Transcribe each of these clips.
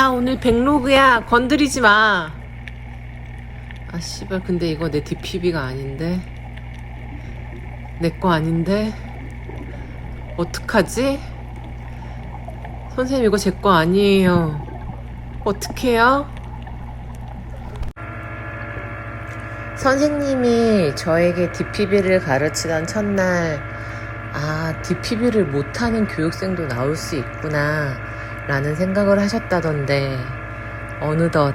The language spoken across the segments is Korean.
나 오늘 백로그야 건드리지 마. 아 씨발 근데 이거 내 DPB가 아닌데 내 거 아닌데 어떡하지? 선생님 이거 제 거 아니에요. 어떡해요? 선생님이 저에게 DPB를 가르치던 첫날 아 DPB를 못하는 교육생도 나올 수 있구나 라는 생각을 하셨다던데 어느덧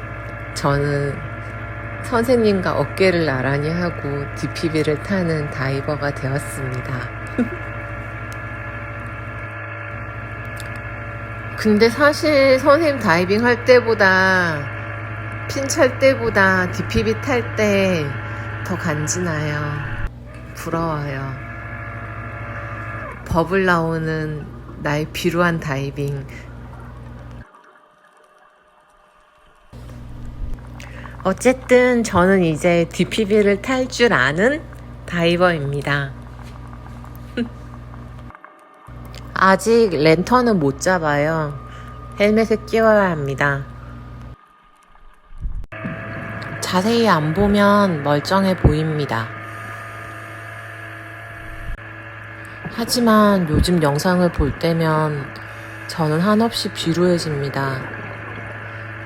저는 선생님과 어깨를 나란히 하고 DPB를 타는 다이버가 되었습니다. 근데 사실 선생님 다이빙 할 때보다 핀 찰 때보다 DPB 탈 때 더 간지나요. 부러워요. 버블 나오는 나의 비루한 다이빙. 어쨌든 저는 이제 DPB를 탈 줄 아는 다이버입니다. 아직 랜턴은 못 잡아요. 헬멧을 끼워야 합니다. 자세히 안 보면 멀쩡해 보입니다. 하지만 요즘 영상을 볼 때면 저는 한없이 비루해집니다.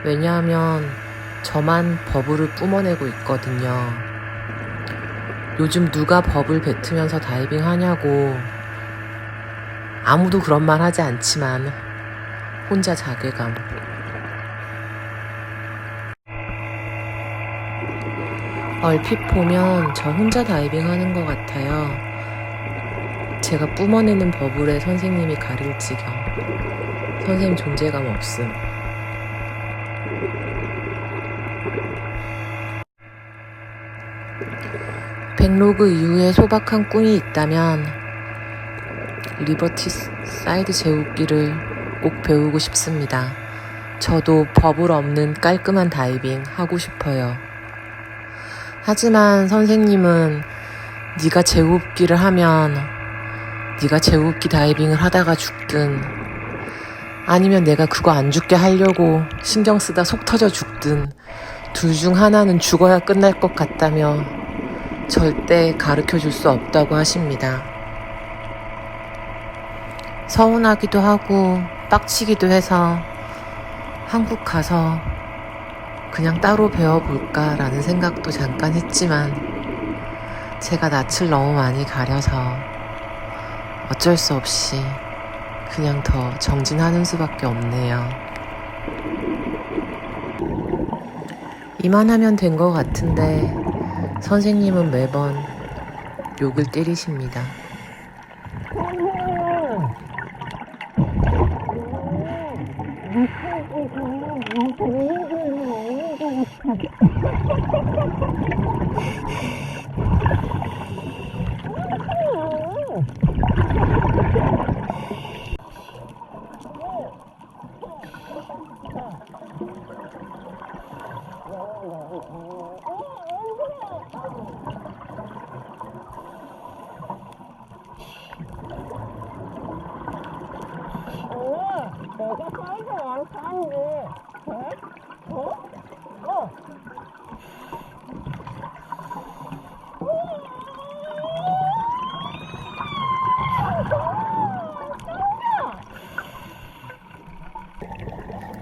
왜냐하면 저만 버블을 뿜어내고 있거든요. 요즘 누가 버블 뱉으면서 다이빙 하냐고 아무도 그런 말 하지 않지만 혼자 자괴감. 얼핏 보면 저 혼자 다이빙 하는 것 같아요. 제가 뿜어내는 버블에 선생님이 가릴 지경. 선생님 존재감 없음. 백로그 이후에 소박한 꿈이 있다면 리버티 사이드 제웃기를 꼭 배우고 싶습니다. 저도 버블 없는 깔끔한 다이빙 하고 싶어요. 하지만 선생님은 네가 제호흡기를 하면 네가 제호흡기 다이빙을 하다가 죽든 아니면 내가 그거 안 죽게 하려고 신경 쓰다 속 터져 죽든 둘 중 하나는 죽어야 끝날 것 같다며 절대 가르쳐 줄 수 없다고 하십니다. 서운하기도 하고 빡치기도 해서 한국 가서 그냥 따로 배워볼까라는 생각도 잠깐 했지만 제가 낯을 너무 많이 가려서 어쩔 수 없이 그냥 더 정진하는 수밖에 없네요. 이만하면 된 것 같은데 선생님은 매번 욕을 때리십니다. 내가 사이즈 원하는데 돼? 어? 어?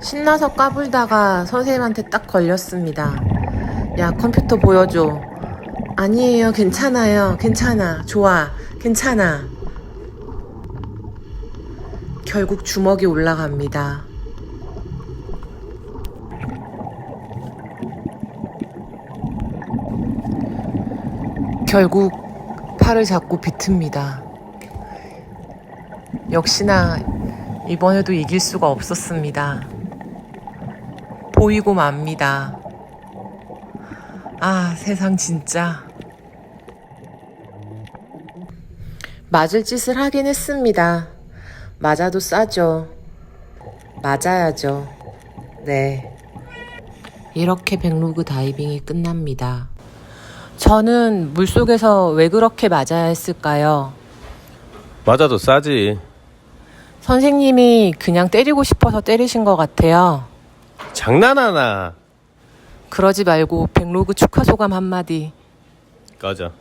신나서 까불다가 선생님한테 딱 걸렸습니다. 야, 컴퓨터 보여줘. 아니에요, 괜찮아요, 괜찮아, 좋아, 괜찮아. 결국 주먹이 올라갑니다. 결국 팔을 잡고 비틉니다. 역시나 이번에도 이길 수가 없었습니다. 보이고 맙니다. 아, 세상 진짜. 맞을 짓을 하긴 했습니다. 맞아도 싸죠. 맞아야죠. 네. 이렇게 백로그 다이빙이 끝납니다. 저는 물속에서 왜 그렇게 맞아야 했을까요? 맞아도 싸지. 선생님이 그냥 때리고 싶어서 때리신 것 같아요. 장난하나 그러지 말고 백로그 축하 소감 한마디. 꺼져